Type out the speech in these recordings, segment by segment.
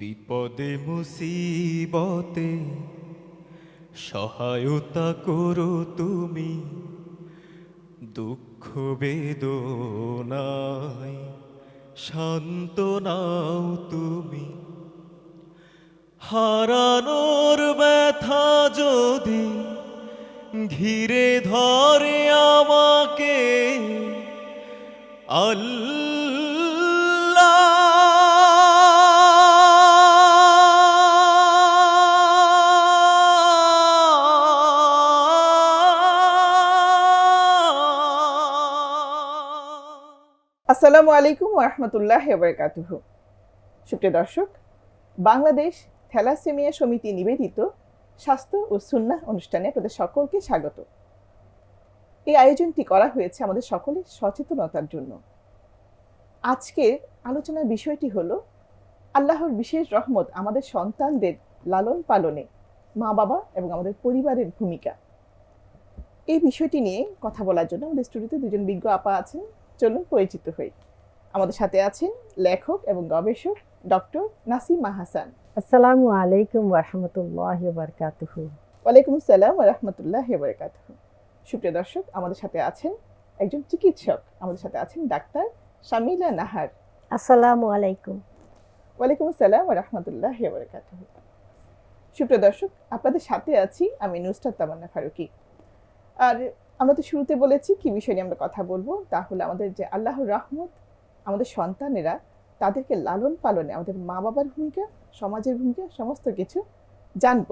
বিপদে, মুসিবতে সহায়তা করো তুমি। দুঃখ, বেদনায় শান্ত নাও তুমি। হারানোর ব্যথা যদি ঘিরে ধরে আমাকে, আল্লাহ আসসালামু আলাইকুম রহমতুল্লাহ বরকাতুহু। সুপ্রিয় দর্শক, বাংলাদেশ থ্যালাসেমিয়া সমিতি নিবেদিত স্বাস্থ্য ও সুন্না অনুষ্ঠানে আপনাদের সকলকে স্বাগত। এই আয়োজনটি করা হয়েছে আমাদের সকলের সচেতনতার জন্য। আজকের আলোচনার বিষয়টি হলো, আল্লাহর বিশেষ রহমত আমাদের সন্তানদের লালন পালনে মা বাবা এবং আমাদের পরিবারের ভূমিকা। এই বিষয়টি নিয়ে কথা বলার জন্য আমাদের স্টুডিওতে দুজন বিজ্ঞ আপা আছেন চলুন পরিচিত হই। আমাদের সাথে আছেন লেখক এবং গবেষক ডক্টর নাসিমা হাসান আসসালামু আলাইকুম রহমতুল্লাহ বারকাতুহ। ওয়ালাইকুম আসসালাম রহমতুল্লাহ বরকাত সুপ্রিয় দর্শক আমাদের সাথে আছেন একজন চিকিৎসক আমাদের সাথে আছেন ডাক্তার শামিলা নাহার। আসসালামু আলাইকুম। ওয়ালাইকুম আসসালাম রহমতুল্লাহ বরকাত সুপ্রিয় দর্শক আপনাদের সাথে আছি আমি নুসরাত তামান্না ফারুকি। আর আমরা তো শুরুতে বলেছি কি বিষয় নিয়ে আমরা কথা বলব? তা হলো আমাদের যে আল্লাহর রহমত, আমাদের সন্তানেরা তাদেরকে লালন পালনে আমাদের মা বাবার ভূমিকা, সমাজের ভূমিকা, সমস্ত কিছু জানব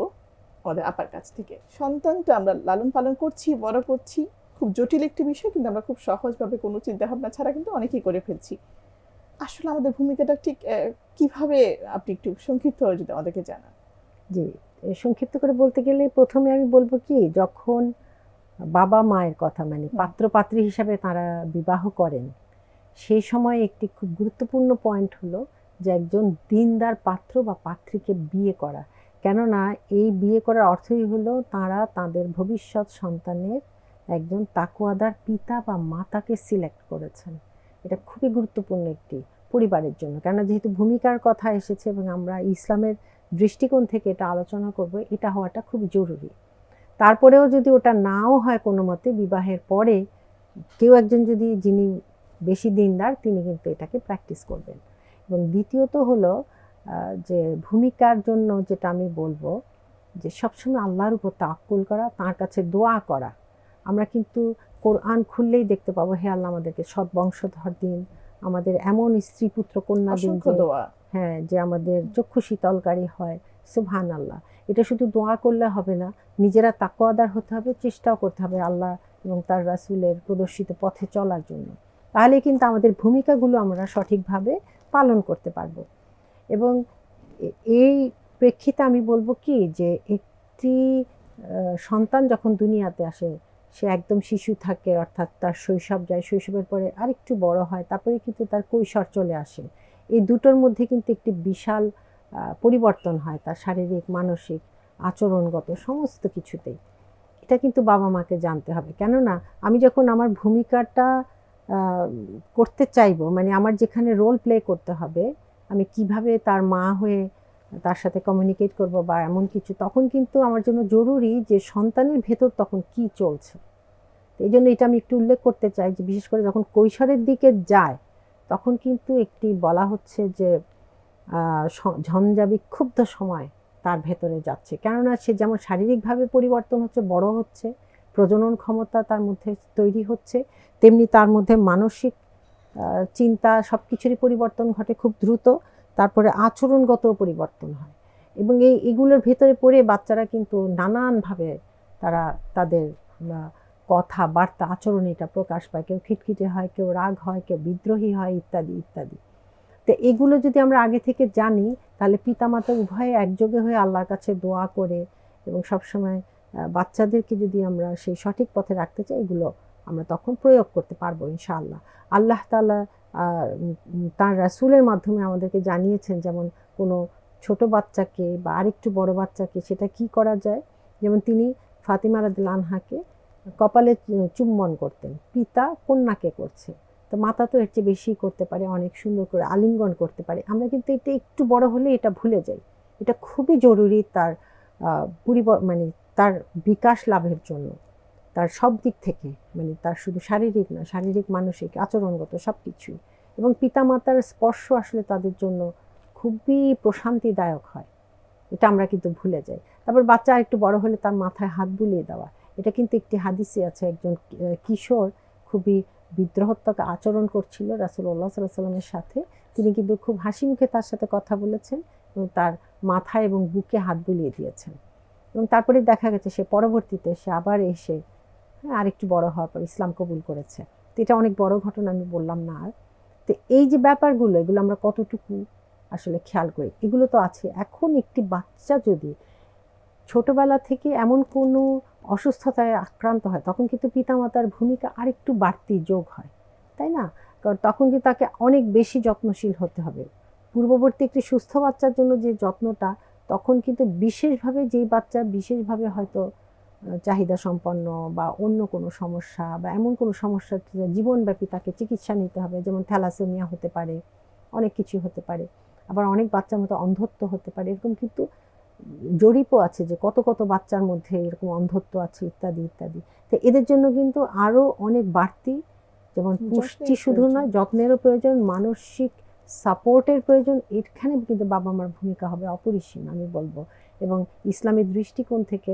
আমাদের আপার কাছ থেকে। সন্তান তো আমরা লালন পালন করছি, বড় করছি, খুব জটিল একটি বিষয়, কিন্তু আমরা খুব সহজভাবে কোনো চিন্তা ভাবনা ছাড়া কিন্তু অনেকেই করে ফেলছি। আসলে আমাদের ভূমিকাটা ঠিক কীভাবে আপনি একটু সংক্ষিপ্ত যদি আমাদেরকে জানান। জি, সংক্ষিপ্ত করে বলতে গেলে প্রথমে আমি বলব কি, যখন বাবা মায়ের কথা মানে পাত্র পাত্রী হিসাবে তারা বিবাহ করেন। সেই সময় একটি খুব গুরুত্বপূর্ণ পয়েন্ট হলো যে একজন দিনদার পাত্র বা পাত্রীকে বিয়ে করা। কেননা এই বিয়ে করার অর্থই হলো তারা তাদের ভবিষ্যৎ সন্তানের একজন তাকুয়াদার পিতা বা মাতাকে সিলেক্ট করেছেন। এটা খুবই গুরুত্বপূর্ণ একটি পরিবারের জন্য। কেননা যেহেতু ভূমিকার কথা এসেছে এবং আমরা ইসলামের দৃষ্টিকোণ থেকে এটা আলোচনা করব এটা হওয়াটা খুব জরুরি। তারপরেও যদি ওটা নাও হয় কোনো মতে বিবাহের পরে কেউ একজন যদি যিনি বেশি দিনদার তিনি কিন্তু এটাকে প্র্যাকটিস করবেন। এবং দ্বিতীয়ত হলো যে ভূমিকার জন্য যেটা আমি বলব যে সবসময় আল্লাহর উপর তাক্কুল করা তার কাছে দোয়া করা। আমরা কিন্তু কোরআন খুললেই দেখতে পাবো হে আল্লাহ আমাদেরকে সৎ বংশধর দিন আমাদের এমন স্ত্রী পুত্র কন্যা দিন দোয়া। হ্যাঁ যে আমাদের চক্ষু শীতলকারী হয়। সুবহান আল্লাহ এটা শুধু দোয়া করলে হবে না, নিজেরা তাকওয়াদার হতে হবে, চেষ্টাও করতে হবে আল্লাহ এবং তার রাসুলের প্রদর্শিত পথে চলার জন্য। তাহলে কিন্তু আমাদের ভূমিকাগুলো আমরা সঠিকভাবে পালন করতে পারব। এবং এই প্রেক্ষিতে আমি বলব কি যে একটি সন্তান যখন দুনিয়াতে আসে, সে একদম শিশু থাকে, অর্থাৎ তার শৈশব যায়, শৈশবের পরে আরেকটু বড় হয়, তারপরে কিন্তু তার কৈশোর চলে আসে। এই দুটোর মধ্যে কিন্তু একটি বিশাল পরিবর্তন হয় তার শারীরিক, মানসিক আচরণগত সমস্ত কিছুতেই। এটা কিন্তু বাবা মাকে জানতে হবে। কেননা আমি যখন আমার ভূমিকাটা করতে চাইব মানে আমার যেখানে রোল প্লে করতে হবে, আমি কীভাবে তার মা হয়ে তার সাথে কমিউনিকেট করব বা এমন কিছু, তখন কিন্তু আমার জন্য জরুরি যে সন্তানের ভেতর তখন কি চলছে। এই জন্য এটা আমি একটু উল্লেখ করতে চাই যে বিশেষ করে যখন কৈশোরের দিকে যায়, তখন কিন্তু একটি বলা হচ্ছে যে ঝঞ্ঝা বিক্ষুব্ধ সময় তার ভেতরে যাচ্ছে। কেননা সে যেমন শারীরিকভাবে পরিবর্তন হচ্ছে, বড় হচ্ছে, প্রজনন ক্ষমতা তার মধ্যে তৈরি হচ্ছে, তেমনি তার মধ্যে মানসিক চিন্তা সব কিছুরই পরিবর্তন ঘটে খুব দ্রুত, তারপরে আচরণগত পরিবর্তন হয়। এবং এই, এগুলোর ভেতরে পড়ে বাচ্চারা কিন্তু নানানভাবে তারা, তাদের কথা, বার্তা, আচরণ এটা প্রকাশ পায়। কেউ খিটখিটে হয়, কেউ রাগ হয়, কেউ বিদ্রোহী হয়, ইত্যাদি ইত্যাদি। তো এগুলো যদি আমরা আগে থেকে জানি, তাহলে পিতামাতা উভয়ে একযোগে হয়ে আল্লাহর কাছে দোয়া করে এবং সবসময় বাচ্চাদেরকে যদি আমরা সেই সঠিক পথে রাখতে চাই, এগুলো আমরা তখন প্রয়োগ করতে পারব ইনশাআল্লাহ। আল্লাহ তালা তার রাসূলের মাধ্যমে আমাদেরকে জানিয়েছেন যেমন কোনো ছোট বাচ্চাকে বা আরেকটু বড় বাচ্চাকে সেটা কি করা যায়? যেমন তিনি ফাতিমা রাদিল আনহাকে কপালে চুম্বন করতেন, পিতা কন্যাকে করছে। তো মাতা তো এর চেয়ে বেশি করতে পারে, অনেক সুন্দর করে আলিঙ্গন করতে পারে। আমরা কিন্তু এটা একটু বড় হলে এটা ভুলে যাই। এটা খুবই জরুরি তার পরিবর মানে তার বিকাশ লাভের জন্য। তার সব দিক থেকে মানে তার শুধু শারীরিক না, শারীরিক, মানসিক, আচরণগত সব কিছুই। এবং পিতামাতার স্পর্শ আসলে তাদের জন্য খুবই প্রশান্তিদায়ক হয়। এটা আমরা কিন্তু ভুলে যাই। তারপর বাচ্চা একটু বড় হলে তার মাথায় হাত বুলিয়ে দেওয়া। এটা কিন্তু একটি হাদিসে আছে, একজন কিশোর খুবই বিদ্রোহত্মক আচরণ করছিল রাসুল্লাহ সাল্লাহ সাল্লামের সাথে। তিনি কিন্তু খুব হাসি মুখে তার সাথে কথা বলেছেন এবং তার মাথায় এবং বুকে হাত বুলিয়ে দিয়েছেন। এবং তারপরে দেখা গেছে সে পরবর্তীতে সে আবার এসে হ্যাঁ আরেকটু বড় হওয়ার পর ইসলাম কবুল করেছে। তো এটা অনেক বড় ঘটনা, আমি বললাম না আর। তো এই যে ব্যাপারগুলো, এগুলো আমরা কতটুকু আসলে খেয়াল করি? এগুলো তো আছে। এখন একটি বাচ্চা যদি ছোটবেলা থেকে এমন কোনো অসুস্থতায় আক্রান্ত হয়, তখন কিন্তু পিতামাতার ভূমিকা আরেকটু বাড়তি যোগ হয়, তাই না? কারণ তখন কিন্তু তাকে অনেক বেশি যত্নশীল হতে হবে। পূর্ববর্তী একটি সুস্থ বাচ্চার জন্য যে যত্নটা, তখন কিন্তু বিশেষভাবে যেই বাচ্চা বিশেষভাবে হয়তো চাহিদা সম্পন্ন বা অন্য কোনো সমস্যা বা এমন কোনো সমস্যা জীবনব্যাপী তাকে চিকিৎসা নিতে হবে, যেমন থ্যালাসেমিয়া হতে পারে, অনেক কিছু হতে পারে। আবার অনেক বাচ্চার মতো অন্ধত্ব হতে পারে, এরকম কিন্তু জরিপও আছে যে কত কত বাচ্চার মধ্যে এরকম অন্ধত্ব আছে ইত্যাদি ইত্যাদি। তো এদের জন্য কিন্তু আরও অনেক বাড়তি যেমন পুষ্টি শুধু নয় যত্নেরও প্রয়োজন মানসিক সাপোর্টের প্রয়োজন এখানে কিন্তু বাবা মার ভূমিকা হবে অপরিসীম আমি বলব। এবং ইসলামের দৃষ্টিকোণ থেকে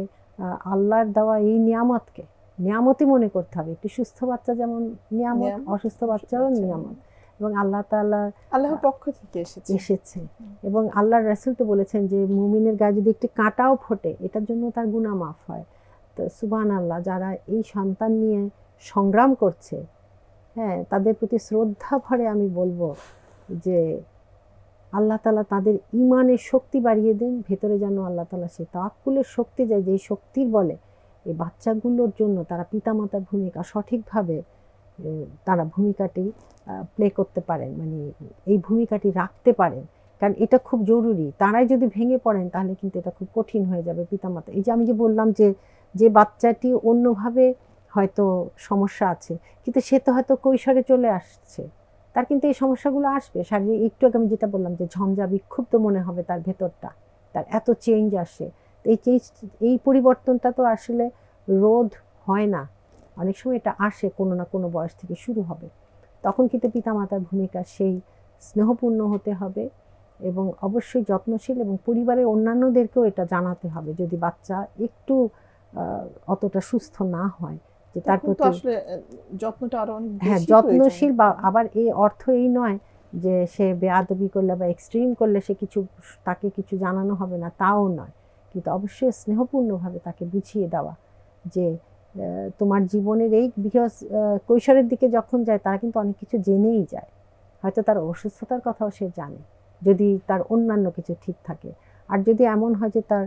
আল্লাহর দেওয়া এই নিয়ামতকে নিয়ামতই মনে করতে হবে। একটি সুস্থ বাচ্চা যেমন নিয়ামত অসুস্থ বাচ্চাও বাচ্চা। নিয়ামত। এবং আল্লাহ তাআলা আল্লাহর পক্ষ থেকে এসেছে। এসেছে। এবং আল্লাহর রাসূল তো বলেছেন যে মুমিনের গায়ে যদি একটি কাঁটাও ফোটে এটার জন্য তার গুনাহ মাফ হয়। তো সুবহান আল্লাহ যারা এই সন্তান নিয়ে সংগ্রাম করছে হ্যাঁ তাদের প্রতি শ্রদ্ধা ভরে আমি বলব যে আল্লাহ তালা তাদের ইমানের শক্তি বাড়িয়ে দিন ভেতরে যেন আল্লাহ তালা সেই তাওয়াক্কুলের শক্তি যায় যেই শক্তির বলে এই বাচ্চাগুলোর জন্য তারা পিতামাতার ভূমিকা সঠিকভাবে তারা ভূমিকাটি প্লে করতে পারেন মানে এই ভূমিকাটি রাখতে পারেন। কারণ এটা খুব জরুরি। তারাই যদি ভেঙে পড়েন, তাহলে কিন্তু এটা খুব কঠিন হয়ে যাবে পিতামাতা। এই যে আমি যে বললাম যে যে বাচ্চাটি অন্যভাবে হয়তো সমস্যা আছে, কিন্তু সে তো হয়তো কৈশোরে চলে আসছে। তার কিন্তু এই সমস্যাগুলো আসবে। শারীরিক, একটু আগে আমি যেটা বললাম যে, ঝঞ্ঝা বিক্ষুব্ধ মনে হবে তার ভেতরটা। তার এত চেঞ্জ আসে। এই চেঞ্জ এই পরিবর্তনটা তো আসলে রোধ হয় না। অনেক সময় এটা আসে কোনো না কোনো বয়স থেকে শুরু হবে। তখন কিন্তু পিতামাতার ভূমিকা সেই স্নেহপূর্ণ হতে হবে এবং অবশ্যই যত্নশীল এবং পরিবারের অন্যান্যদেরকেও এটা জানাতে হবে যদি বাচ্চা একটু অতটা সুস্থ না হয় যে তার প্রতি যত্নটা আরও অনেক হ্যাঁ যত্নশীল বা আবার এই অর্থ এই নয় যে সে বেয়াদবি করলে বা এক্সট্রিম করলে সে কিছু তাকে কিছু জানানো হবে না তাও নয়। কিন্তু অবশ্যই স্নেহপূর্ণভাবে তাকে বুঝিয়ে দেওয়া যে তোমার জীবনের এই বিকজ কৈশোরের দিকে যখন যায়, তারা কিন্তু অনেক কিছু জেনেই যায়। হয়তো তার অসুস্থতার কথাও সে জানে, যদি তার অন্যান্য কিছু ঠিক থাকে। আর যদি এমন হয় যে তার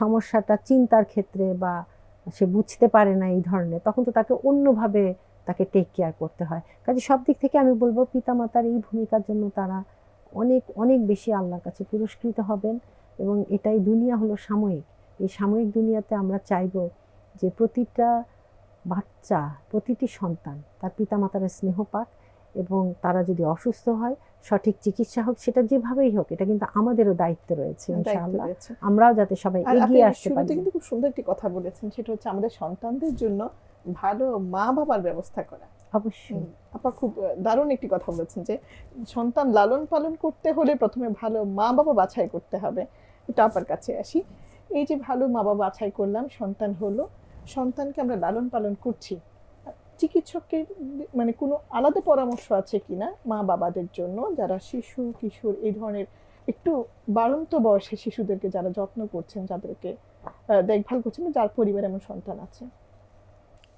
সমস্যাটা চিন্তার ক্ষেত্রে বা সে বুঝতে পারে না এই ধরনের, তখন তো তাকে অন্যভাবে তাকে টেক কেয়ার করতে হয়। কাজে সব দিক থেকে আমি বলব, পিতামাতার এই ভূমিকার জন্য তারা অনেক অনেক বেশি আল্লাহর কাছে পুরস্কৃত হবেন। এবং এটাই দুনিয়া হলো সাময়িক। এই সাময়িক দুনিয়াতে আমরা চাইব যে প্রতিটা বাচ্চা প্রতিটি সন্তান তার পিতামাতার স্নেহ পাক এবং তারা যদি অসুস্থ হয় সঠিক চিকিৎসা হোক সেটা যেভাবেই হোক এটা কিন্তু আমাদেরও দায়িত্ব রয়েছে ইনশাআল্লাহ। আমরাও যাতে সবাই এগিয়ে আসতে পারি। কিন্তু খুব সুন্দর একটি কথা বলেছেন সেটা হচ্ছে আমাদের সন্তানদের জন্য ভালো মা বাবার ব্যবস্থা করা। অবশ্যই। আপা খুব দারুণ একটি কথা বলেছেন যে সন্তান লালন পালন করতে হলে প্রথমে ভালো মা বাবা বাছাই করতে হবে। এটা আপার কাছে আসি। এই যে ভালো মা বাবা বাছাই করলাম সন্তান হলো সন্তানকে আমরা লালন পালন করছি। চিকিৎসকের মানে কোনো আলাদা পরামর্শ আছে কিনা মা বাবাদের জন্য? যারা শিশু কিশোর এই ধরনের একটু বাড়ন্ত বয়সে শিশুদেরকে যারা যত্ন করছেন যাদেরকে দেখভাল করছেন যার পরিবারে এমন সন্তান আছে?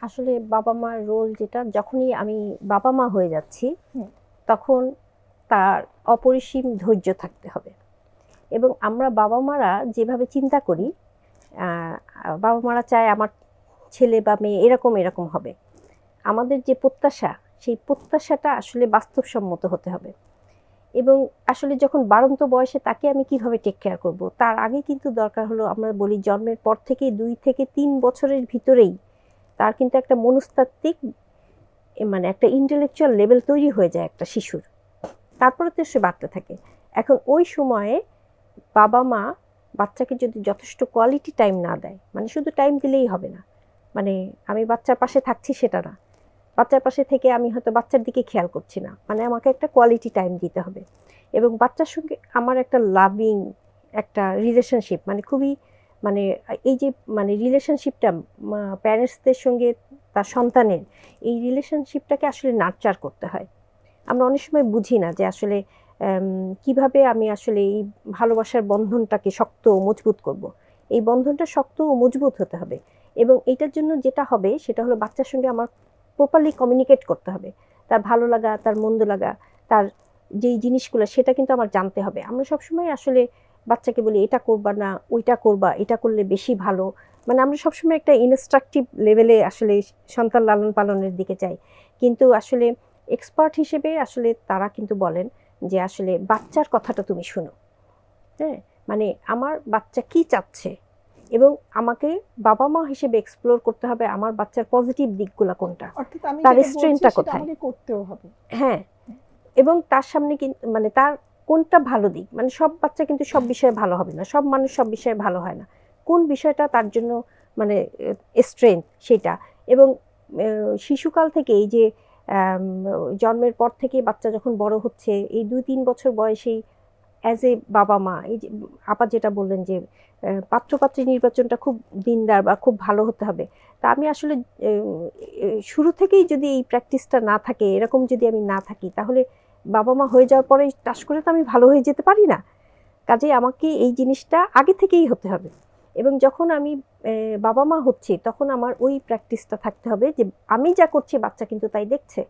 আসলে বাবা মার রোল যেটা যখনই আমি বাবা মা হয়ে যাচ্ছি তখন তার অপরিসীম ধৈর্য থাকতে হবে। এবং আমরা বাবা মারা যেভাবে চিন্তা করি বাবা মারা চায় আমার ছেলে বা মেয়ে, এরকম এরকম হবে। আমাদের যে প্রত্যাশা, সেই প্রত্যাশাটা আসলে বাস্তবসম্মত হতে হবে। এবং আসলে যখন বাড়ন্ত বয়সে তাকে আমি কীভাবে টেক কেয়ার করব, তার আগে কিন্তু দরকার হলো আমরা বলি জন্মের পর থেকে দুই থেকে তিন বছরের ভিতরেই তার কিন্তু একটা মনস্তাত্ত্বিক মানে একটা ইন্টেলেকচুয়াল লেভেল তৈরি হয়ে যায় একটা শিশুর। তারপরে তো সে বাড়তে থাকে। এখন ওই সময়ে বাবা মা বাচ্চাকে যদি যথেষ্ট কোয়ালিটি টাইম না দেয় মানে শুধু টাইম দিলেই হবে না মানে আমি বাচ্চার পাশে থাকছি সেটা না। বাচ্চার পাশে থেকে আমি হয়তো বাচ্চার দিকে খেয়াল করছি না। মানে আমাকে একটা কোয়ালিটি টাইম দিতে হবে। এবং বাচ্চার সঙ্গে আমার একটা লাভিং একটা রিলেশনশিপ মানে খুবই মানে এই যে মানে রিলেশনশিপটা প্যারেন্টসদের সঙ্গে তার সন্তানের, এই রিলেশনশিপটাকে আসলে নার্চার করতে হয়। আমরা অনেক সময় বুঝি না যে আসলে কীভাবে আমি আসলে এই ভালোবাসার বন্ধনটাকে শক্ত ও মজবুত করব। এই বন্ধনটা শক্ত ও মজবুত হতে হবে। এবং এটার জন্য যেটা হবে সেটা হলো বাচ্চার সঙ্গে আমার প্রপারলি কমিউনিকেট করতে হবে। তার ভালো লাগা, তার মন্দ লাগা, তার যেই জিনিসগুলো সেটা কিন্তু আমার জানতে হবে। আমরা সবসময় আসলে বাচ্চাকে বলি, এটা করবা না, ওইটা করবা, এটা করলে বেশি ভালো। মানে আমরা সবসময় একটা ইনস্ট্রাকটিভ লেভেলে আসলে সন্তান লালন পালনের দিকে যাই। কিন্তু আসলে এক্সপার্ট হিসেবে আসলে তারা কিন্তু বলেন যে, আসলে বাচ্চার কথাটা তুমি শুনো। হ্যাঁ? মানে আমার বাচ্চা কি চাচ্ছে? এবং আমাকে বাবা মা হিসেবে এক্সপ্লোর করতে হবে আমার বাচ্চার পজিটিভ দিকগুলো কোনটা? তার যেটা বলছি strength টা সেটা কোথায়? করতেও হবে। হ্যাঁ। এবং তার সামনে কিন্তু মানে তার কোনটা ভালো দিক? মানে সব বাচ্চা কিন্তু সব বিষয়ে ভালো হবে না। সব মানুষ সব বিষয়ে ভালো হয় না। কোন বিষয়টা তার জন্য মানে স্ট্রেংথ সেটা? এবং শিশুকাল থেকে এই যে জন্মের পর থেকে বাচ্চা যখন বড় হচ্ছে এই দুই তিন বছর বয়সেই অ্যাজ এ বাবা মা, এই যে আপা যেটা বললেন যে পাত্রপাত্রী নির্বাচনটা খুব দিনদার বা খুব ভালো হতে হবে। তা আমি আসলে শুরু থেকেই যদি এই প্র্যাকটিসটা না থাকে, এরকম যদি আমি না থাকি, তাহলে বাবা মা হয়ে যাওয়ার পরে টাস করে তো আমি ভালো হয়ে যেতে পারি না। কাজে আমাকে এই জিনিসটা আগে থেকেই হতে হবে। এবং যখন আমি বাবা মা হচ্ছি, তখন আমার ওই প্র্যাকটিসটা থাকতে হবে যে, আমি যা করছি বাচ্চা কিন্তু তাই দেখছে।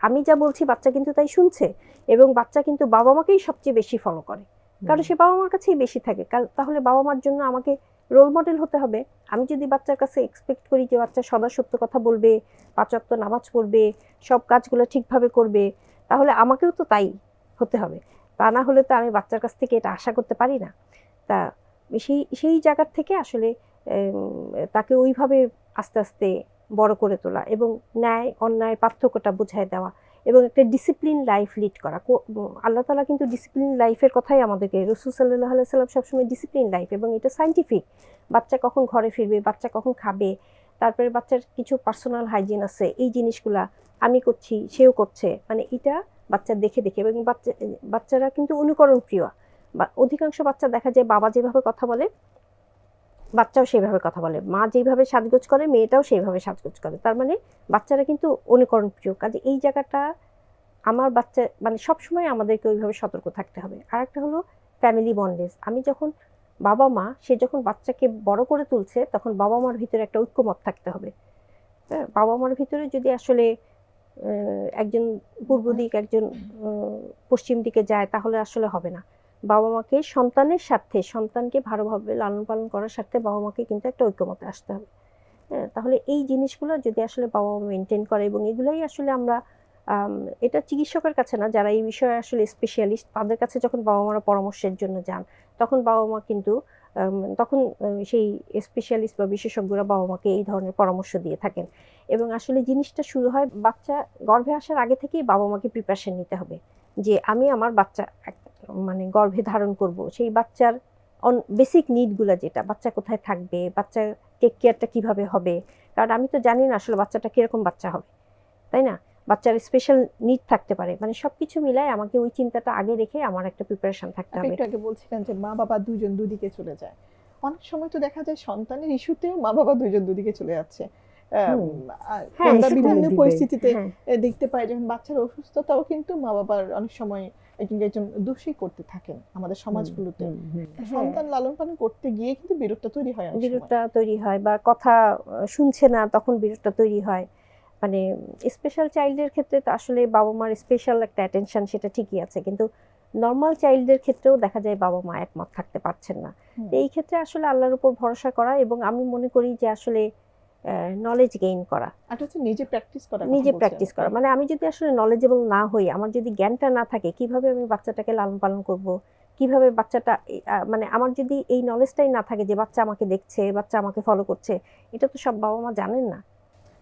আমি যা বলছি বাচ্চা কিন্তু তাই শুনছে এবং বাচ্চা কিন্তু বাবা মাকেই সবচেয়ে বেশি ফলো করে। কারণ সে বাবা মার কাছেই বেশি থাকে। তাহলে বাবা মার জন্য আমাকে রোল মডেল হতে হবে। আমি যদি বাচ্চার কাছে এক্সপেক্ট করি যে বাচ্চা সদা সত্য কথা বলবে পাঁচক্ত নামাজ পড়বে সব কাজগুলো ঠিকভাবে করবে তাহলে আমাকেও তো তাই হতে হবে। তা না হলে তো আমি বাচ্চার কাছ থেকে এটা আশা করতে পারি না। তা সেই সেই জায়গার থেকে আসলে তাকে ওইভাবে আস্তে আস্তে বড় করে তোলা এবং ন্যায়, অন্যায় পার্থক্যটা বুঝায় দেওয়া এবং একটা ডিসিপ্লিন লাইফ লিড করা। আল্লাহ তালা কিন্তু ডিসিপ্লিন লাইফের কথাই আমাদেরকে রসুল সাল্লাহ সাল্লাম সবসময় ডিসিপ্লিন লাইফ এবং এটা সাইন্টিফিক বাচ্চা কখন ঘরে ফিরবে, বাচ্চা কখন খাবে, তারপরে বাচ্চার কিছু পার্সোনাল হাইজিন আছে, এই জিনিসগুলা আমি করছি, সেও করছে মানে এটা বাচ্চা দেখে দেখে এবং বাচ্চা, বাচ্চারা কিন্তু অনুকরণ প্রিয় বা অধিকাংশ বাচ্চা দেখা যায় বাবা যেভাবে কথা বলে বাচ্চাও সেইভাবে কথা বলে। মা যেভাবে সাজগোজ করে, মেয়েটাও সেইভাবে সাজগোজ করে। তার মানে বাচ্চারা কিন্তু অনুকরণ প্রিয়। কাজে এই জায়গাটা আমার বাচ্চা মানে সবসময় আমাদেরকে ওইভাবে সতর্ক থাকতে হবে। আর একটা হলো ফ্যামিলি বন্ডেজ আমি যখন বাবা মা, সে যখন বাচ্চাকে বড় করে তুলছে, তখন বাবা মার ভিতরে একটা ঐক্যমত থাকতে হবে। হ্যাঁ বাবা মার ভিতরে যদি আসলে একজন পূর্ব দিক, একজন পশ্চিম দিকে যায়, তাহলে আসলে হবে না। বাবা মাকে সন্তানের স্বার্থে সন্তানকে ভালোভাবে লালন পালন করার স্বার্থে বাবা মাকে কিন্তু একটা ঐক্যমতে আসতে হবে। হ্যাঁ, তাহলে এই জিনিসগুলো যদি আসলে বাবা মা মেনটেন করে এবং এগুলাই আসলে আমরা এটা চিকিৎসকের কাছে না যারা এই বিষয়ে আসলে স্পেশালিস্ট তাদের কাছে যখন বাবা মারা পরামর্শের জন্য যান তখন বাবা মা কিন্তু তখন সেই স্পেশালিস্ট বা বিশেষজ্ঞরা বাবা মাকে এই ধরনের পরামর্শ দিয়ে থাকেন। এবং আসলে জিনিসটা শুরু হয় বাচ্চা গর্ভে আসার আগে থেকেই বাবা মাকে প্রিপারেশন নিতে হবে যে আমি আমার বাচ্চা মানে গর্ভে ধারণ করব সেই বাচ্চার বেসিক নিডগুলো যেটা বাচ্চা কোথায় থাকবে বাচ্চার টেক কেয়ারটা কীভাবে হবে? কারণ আমি তো জানি না আসলে বাচ্চাটা কীরকম বাচ্চা হবে তাই না? বাচ্চার স্পেশাল নিড থাকতে পারে মানে সবকিছু মিলায় আমাকে ওই চিন্তাটা আগে রেখে আমার একটা প্রিপারেশন থাকতে হবে। একটু আগে বলছিলেন যে মা বাবা দুজন দুদিকে চলে যায়। অনেক সময় তো দেখা যায় সন্তানের ইস্যুতেও মা বাবা দুজন দুদিকে চলে যাচ্ছে। হ্যাঁ, আমরা বিভিন্ন পরিস্থিতিতে হ্যাঁ। দেখতে পাই যখন বাচ্চার অসুস্থতাও কিন্তু মা বাবার অনেক সময় একজন একজন দোষী করতে থাকেন আমাদের সমাজগুলোতে। হুম। সন্তান লালন পালন করতে গিয়ে কিন্তু বিরোধটা তৈরি হয় বিরোধটা তৈরি হয় বা কথা শুনছে না তখন বিরোধটা তৈরি হয়। মানে স্পেশাল চাইল্ডের ক্ষেত্রে তো আসলে বাবা মার স্পেশাল একটা অ্যাটেনশন সেটা ঠিকই আছে। কিন্তু নর্মাল চাইল্ডদের ক্ষেত্রেও দেখা যায় বাবা মা একমত থাকতে পারছেন না। এই ক্ষেত্রে আসলে আল্লাহর উপর ভরসা করা এবং আমি মনে করি যে আসলে নলেজ গেইন করা। আর হচ্ছে নিজে প্র্যাকটিস করা নিজে প্র্যাকটিস করা। মানে আমি যদি আসলে নলেজেবল না হই আমার যদি জ্ঞানটা না থাকে কীভাবে আমি বাচ্চাটাকে লালন পালন করব? কীভাবে বাচ্চাটা মানে আমার যদি এই নলেজটাই না থাকে যে বাচ্চা আমাকে দেখছে বাচ্চা আমাকে ফলো করছে এটা তো সব বাবা মা জানেন না।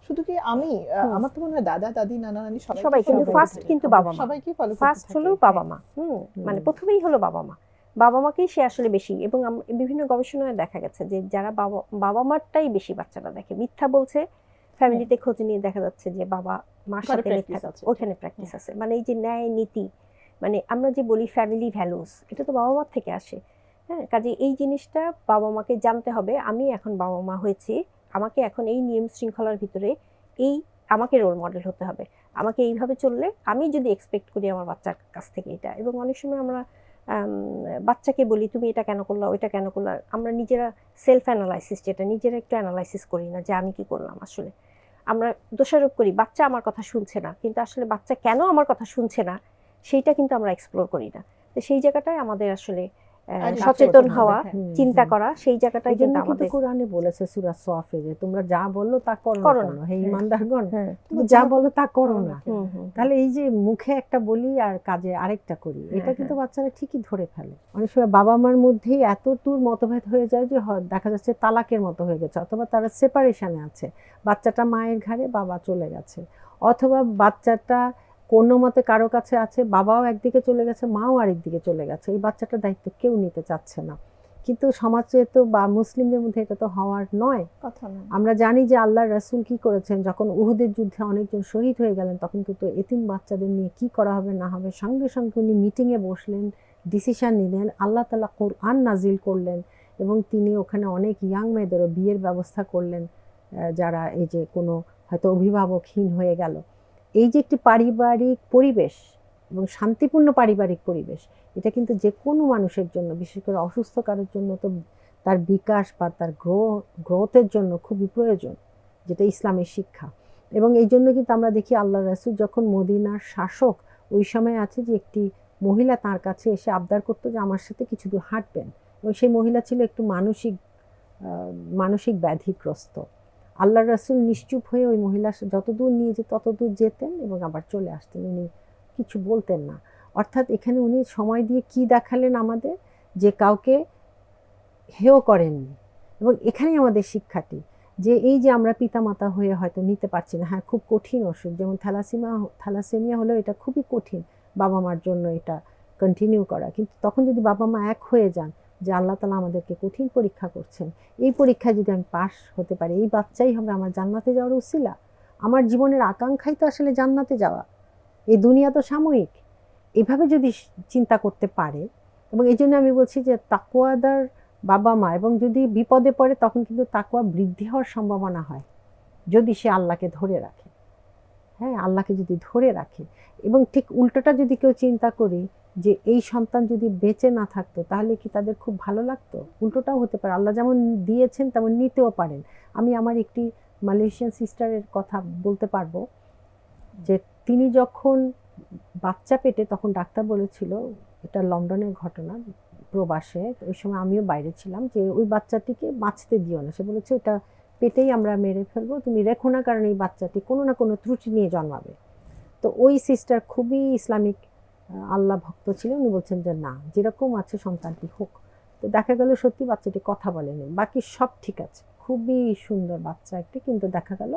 শুধু কি আমি? আমার তো মনে হয় দাদা দাদি নানা নানি সবাই সবাই কিন্তু ফার্স্ট কিন্তু বাবা মা সবাইকে ফলো ফার্স্ট হলো বাবা মা হুম মানে প্রথমেই হলো বাবা মা বাবা মাকেই সে আসলে বেশি এবং বিভিন্ন গবেষণায় দেখা গেছে যে যারা বাবা বাবা মারটাই বেশি বাচ্চারা দেখে। মিথ্যা বলছে ফ্যামিলিতে খোঁজ নিয়ে দেখা যাচ্ছে যে বাবা মার সাথে মিথ্যা ওখানে প্র্যাকটিস আছে। মানে এই যে ন্যায় নীতি মানে আমরা যে বলি ফ্যামিলি ভ্যালুস এটা তো বাবা মার থেকে আসে। হ্যাঁ কাজে এই জিনিসটা বাবা মাকে জানতে হবে আমি এখন বাবা মা হয়েছি আমাকে এখন এই নিয়ম শৃঙ্খলার ভিতরে এই আমাকে রোল মডেল হতে হবে। আমাকে এইভাবে চললে আমি যদি এক্সপেক্ট করি আমার বাচ্চার কাছ থেকে এটা এবং অনেক সময় আমরা আম, বাচ্চাকে বলি, তুমি এটা কেন করলা, ওইটা কেন করলা? আমরা নিজেরা সেলফ অ্যানালাইসিস যেটা, নিজেরা একটু অ্যানালাইসিস করি না যে আমি কি করলাম আসলে। আমরা দোষারোপ করি, বাচ্চা আমার কথা শুনছে না, কিন্তু আসলে বাচ্চা কেন আমার কথা শুনছে না, সেইটা কিন্তু আমরা এক্সপ্লোর করি না। তো সেই জায়গাটায় আমাদের আসলে সচেতন হওয়া হ্যাঁ। চিন্তা করা সেই জায়গাটাই কিন্তু আমাদের কোরআনে বলেছে সূরা সফে যে তোমরা যা বলল তা করো না। হে হ্যাঁ। ইমানদারগণ হ্যাঁ তুমি যা বলো তা করো না তাহলে এই যে মুখে একটা বলি আর কাজে আরেকটা করি এটা হ্যাঁ, কিন্তু বাচ্চারা ঠিকই ধরে ফেলে অনেক সময় বাবা মার মধ্যেই এত দূর মতভেদ হয়ে যায় যে হয়- দেখা যাচ্ছে তালাকের মতো হয়ে গেছে অথবা তারা সেপারেশনে আছে বাচ্চাটা মায়ের ঘাড়ে বাবা চলে গেছে অথবা বাচ্চাটা কোনো মতে কারও কাছে আছে বাবাও একদিকে চলে গেছে মাও আরেকদিকে চলে গেছে। এই বাচ্চাটার দায়িত্ব কেউ নিতে চাচ্ছে না। কিন্তু সমাজে তো বা মুসলিমদের মধ্যে এটা তো হওয়ার নয় আমরা জানি যে আল্লাহ রাসূল কি করেছেন যখন উহুদের যুদ্ধে অনেকজন শহীদ হয়ে গেলেন তখন কিন্তু এতিম বাচ্চাদের নিয়ে কি করা হবে না হবে সঙ্গে সঙ্গে উনি মিটিংয়ে বসলেন ডিসিশন নিলেন আল্লাহ তালা কোরআন নাজিল করলেন এবং তিনি ওখানে অনেক ইয়াং মেয়েদেরও বিয়ের ব্যবস্থা করলেন যারা এই যে কোনো হয়তো অভিভাবকহীন হয়ে গেল। এই যে একটি পারিবারিক পরিবেশ এবং শান্তিপূর্ণ পারিবারিক পরিবেশ, এটা কিন্তু যে কোনো মানুষের জন্য, বিশেষ করে অসুস্থ কারোর জন্য তো তার বিকাশ বা তার গ্রো গ্রোথের জন্য খুবই প্রয়োজন, যেটা ইসলামের শিক্ষা। এবং এই জন্য কিন্তু আমরা দেখি আল্লাহ রাসুল যখন মদিনার শাসক, ওই সময় আছে যে একটি মহিলা তার কাছে এসে আবদার করতো যে আমার সাথে কিছু দূর হাঁটবেন। এবং সেই মহিলা ছিল একটু মানসিক মানসিক ব্যাধিগ্রস্ত। আল্লাহ রাসুল নিশ্চুপ হয়ে ওই মহিলা যতদূর নিয়ে যেত ততদূর যেতেন এবং আবার চলে আসতেন, উনি কিছু বলতেন না। অর্থাৎ এখানে উনি সময় দিয়ে কি দেখালেন আমাদের? যে কাউকে হেয় করেননি। এবং এখানেই আমাদের শিক্ষাটি, যে এই যে আমরা পিতামাতা হয়ে হয়তো নিতে পারছি না হ্যাঁ খুব কঠিন অসুখ, যেমন থ্যালাসিমা থ্যালাসেমিয়া হলেও এটা খুবই কঠিন বাবা মার জন্য এটা কন্টিনিউ করা। কিন্তু তখন যদি বাবা মা এক হয়ে যান যে আল্লাহ তালা আমাদেরকে কঠিন পরীক্ষা করছেন। এই পরীক্ষায় যদি আমি পাশ হতে পারি, এই বাচ্চাই হবে আমার জান্নাতে যাওয়ার উসিলা। আমার জীবনের আকাঙ্ক্ষাই তো আসলে জান্নাতে যাওয়া। এই দুনিয়া তো সাময়িক। এভাবে যদি চিন্তা করতে পারে, এবং এই জন্য আমি বলছি যে তাকুয়াদার বাবা মা, এবং যদি বিপদে পড়ে, তখন কিন্তু তাকুয়া বৃদ্ধি হওয়ার সম্ভাবনা হয়, যদি সে আল্লাহকে ধরে রাখে। হ্যাঁ আল্লাহকে যদি ধরে রাখে। এবং ঠিক উল্টোটা যদি কেউ চিন্তা করি যে এই সন্তান যদি বেঁচে না থাকতো, তাহলে কি তাদের খুব ভালো লাগতো? উল্টোটাও হতে পারে। আল্লাহ যেমন দিয়েছেন, তেমন নিতেও পারেন। আমি আমার একটি মালয়েশিয়ান সিস্টারের কথা বলতে পারব, যে তিনি যখন বাচ্চা পেটে, তখন ডাক্তার বলেছিল, এটা লন্ডনের ঘটনা প্রবাসে, ওই সময় আমিও বাইরে ছিলাম, যে ওই বাচ্চাটিকে বাঁচতে দিও না। সে বলেছে এটা পেটেই আমরা মেরে ফেলব, তুমি রেখো না, কারণ এই বাচ্চাটি কোনো না কোনো ত্রুটি নিয়ে জন্মাবে। তো ওই সিস্টার খুবই ইসলামিক আল্লাহ ভক্ত ছিলেন, উনি বলছেন যে না, যেরকম আছে সন্তানটি হোক। তো দেখা গেল সত্যি বাচ্চাটি কথা বলেনি। বাকি সব ঠিক আছে। খুবই সুন্দর বাচ্চা একটি, কিন্তু দেখা গেল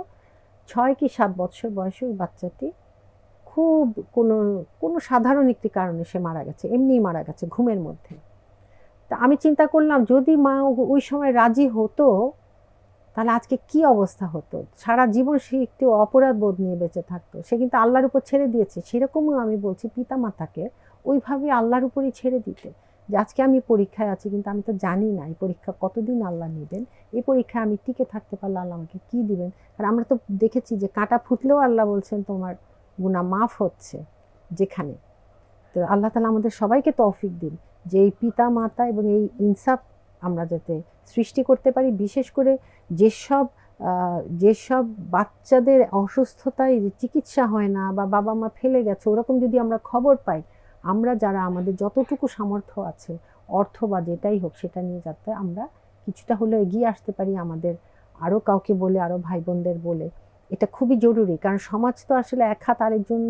ছয় কি সাত বছর বয়সে ওই বাচ্চাটি খুব কোনো কোনো সাধারণ একটি কারণে সে মারা গেছে, এমনিই মারা গেছে ঘুমের মধ্যে। তা আমি চিন্তা করলাম, যদি মা ওই সময় রাজি হতো তাহলে আজকে কি অবস্থা হতো? সারা জীবন সে একটি অপরাধ বোধ নিয়ে বেঁচে থাকতো। সে কিন্তু আল্লাহর উপর ছেড়ে দিয়েছে। সেরকমও আমি বলছি পিতা মাতাকে ওইভাবে আল্লাহর উপরই ছেড়ে দিতে। যে আজকে আমি পরীক্ষায় আছি, কিন্তু আমি তো জানি না এই পরীক্ষা কতদিন আল্লাহ নেবেন। এই পরীক্ষায় আমি টিকে থাকতে পারলে আল্লাহ আমাকে কী দিবেন? আর আমরা তো দেখেছি যে কাঁটা ফুটলেও আল্লাহ বলছেন তোমার গুণা মাফ হচ্ছে যেখানে। তো আল্লাহ তালা আমাদের সবাইকে তৌফিক দিন। যে এই পিতা মাতা এবং এই ইনসাফ আমরা যাতে সৃষ্টি করতে পারি, বিশেষ করে যেসব যেসব বাচ্চাদের অসুস্থতায় চিকিৎসা হয় না বা বাবা মা ফেলে গেছে, ওরকম যদি আমরা খবর পাই, আমরা যারা আমাদের যতটুকু সামর্থ্য আছে, অর্থ বা যেটাই হোক সেটা নিয়ে যাতে আমরা কিছুটা হলেও এগিয়ে আসতে পারি আমাদের আরও কাউকে বলে, আরও ভাই বোনদের বলে, এটা খুবই জরুরি। কারণ সমাজ তো আসলে এক হাত আরেকজন,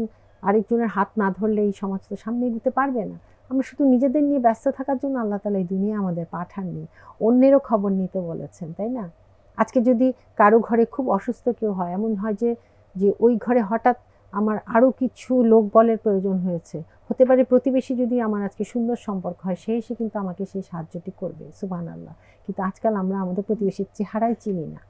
আরেকজনের হাত না ধরলে এই সমাজ তো সামনে এগোতে পারবে না। আমরা শুধু নিজেদের নিয়ে ব্যস্ত থাকার জন্য আল্লাহ তালা এই দুনিয়া আমাদের পাঠাননি, অন্যেরও খবর নিতে বলেছেন, তাই না? আজকে যদি কারও ঘরে খুব অসুস্থ কেউ হয়, এমন হয় যে যে ওই ঘরে হঠাৎ আমার আরও কিছু লোক বলের প্রয়োজন হয়েছে, হতে পারে প্রতিবেশী যদি আমার আজকে সুন্দর সম্পর্ক হয়, সে কিন্তু আমাকে সেই সাহায্যটি করবে সুবান আল্লাহ কিন্তু আজকাল আমরা আমাদের প্রতিবেশীর চেহারাই চিনি না,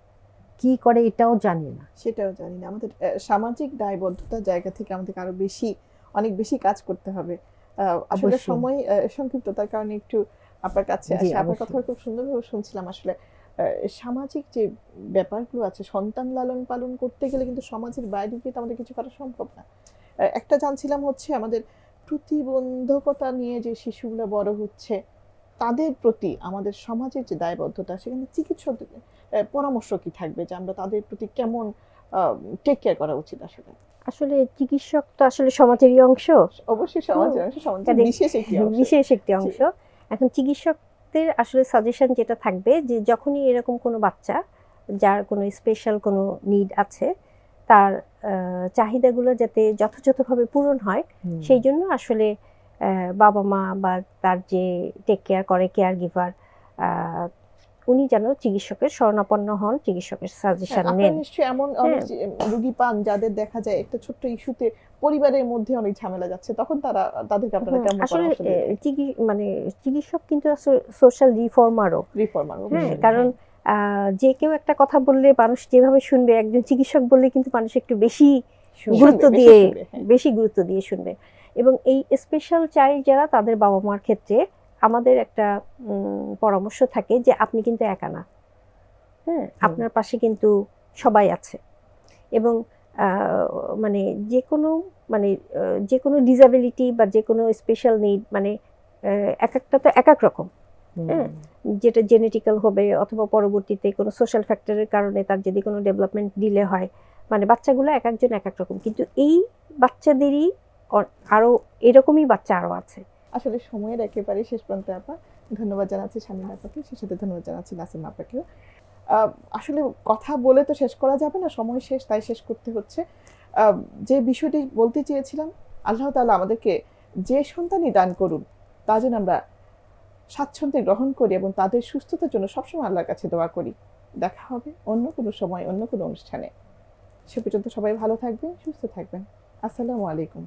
কি করে এটাও জানি না। সেটাও জানি না, আমাদের সামাজিক দায়বদ্ধতার জায়গা থেকে আমাদেরকে আরও বেশি, অনেক বেশি কাজ করতে হবে। আসলে সময় সংক্ষিপ্ততার কারণে একটু আপনার কাছে আসে। আপনার কথা খুব সুন্দরভাবে শুনছিলাম। আসলে সামাজিক যে ব্যাপারগুলো আছে সন্তান লালন পালন করতে গেলে কিন্তু সমাজের বাইরে গিয়ে তো আমাদের কিছু করা সম্ভব না। একটা জানছিলাম হচ্ছে আমাদের প্রতিবন্ধকতা নিয়ে যে শিশুগুলো বড় হচ্ছে তাদের প্রতি আমাদের সমাজের যে দায়বদ্ধতা সেখানে চিকিৎসকদের পরামর্শ কি থাকবে? যে আমরা তাদের প্রতি কেমন টেক কেয়ার করা উচিত আসলে? আসলে চিকিৎসক তো আসলে সমাজেরই অংশ। অবশ্যই সমাজের অংশ সমাজের বিশেষ একটি অংশ। বিশেষ একটি অংশ। এখন চিকিৎসকদের আসলে সাজেশন যেটা থাকবে যে যখনই এরকম কোনো বাচ্চা যার কোনো স্পেশাল কোনো নিড আছে তার চাহিদাগুলো যাতে যথাযথভাবে পূরণ হয় সেই জন্য আসলে বাবা মা বা তার যে টেক কেয়ার করে কেয়ার গিভার উনি যেন চিকিৎসকের শরণাপন্ন হন চিকিৎসকের সাজেশন হ্যাঁ, নেন। নিশ্চয়ই এমন অনেক যে, রুগী পান যাদের দেখা যায় একটা ছোট্ট ইস্যুতে পরিবারের মধ্যে অনেক ঝামেলা যাচ্ছে তখন তারা তাদেরকে আপনারা হুম, কেমন আসলে মানে চিকিৎসক কিন্তু আসলে সোশ্যাল রিফর্মারও রিফর্মার হ্যাঁ কারণ আহ, যে কেউ একটা কথা বললে মানুষ যেভাবে শুনবে একজন চিকিৎসক বললে কিন্তু মানুষ একটু বেশি গুরুত্ব দিয়ে হ্যাঁ। বেশি গুরুত্ব দিয়ে শুনবে। এবং এই স্পেশাল চাইল্ড যারা তাদের বাবা মার ক্ষেত্রে আমাদের একটা পরামর্শ থাকে যে আপনি কিন্তু একা না। হ্যাঁ? আপনার পাশে কিন্তু সবাই আছে। এবং মানে যে কোনো মানে যে কোনো ডিসাবিলিটি বা যে কোনো স্পেশাল নিড মানে এক একটা তো এক এক রকম। হ্যাঁ, যেটা জেনেটিক্যাল হবে অথবা পরবর্তীতে কোনো সোশ্যাল ফ্যাক্টরের কারণে তার যদি কোনো ডেভেলপমেন্ট ডিলে হয় মানে বাচ্চাগুলো এক একজন এক এক রকম। কিন্তু এই বাচ্চাদেরই আরও এরকমই বাচ্চা আরও আছে। আসলে সময়ের একেবারে শেষ প্রান্তে আপা, ধন্যবাদ জানাচ্ছি স্বামীন আপাকে সে সাথে ধন্যবাদ জানাচ্ছি নাসিম আপাকেও। আসলে কথা বলে তো শেষ করা যাবে না, সময় শেষ, তাই শেষ করতে হচ্ছে। যে বিষয়টি বলতে চেয়েছিলাম, আল্লাহ তাআলা আমাদেরকে যে সন্তানই দান করুন, তা যেন আমরা স্বাচ্ছন্দ্যে গ্রহণ করি এবং তাদের সুস্থতার জন্য সবসময় আল্লাহর কাছে দোয়া করি। দেখা হবে অন্য কোনো সময়, অন্য কোনো অনুষ্ঠানে। সে পর্যন্ত সবাই ভালো থাকবেন, সুস্থ থাকবেন। আসসালামু আলাইকুম।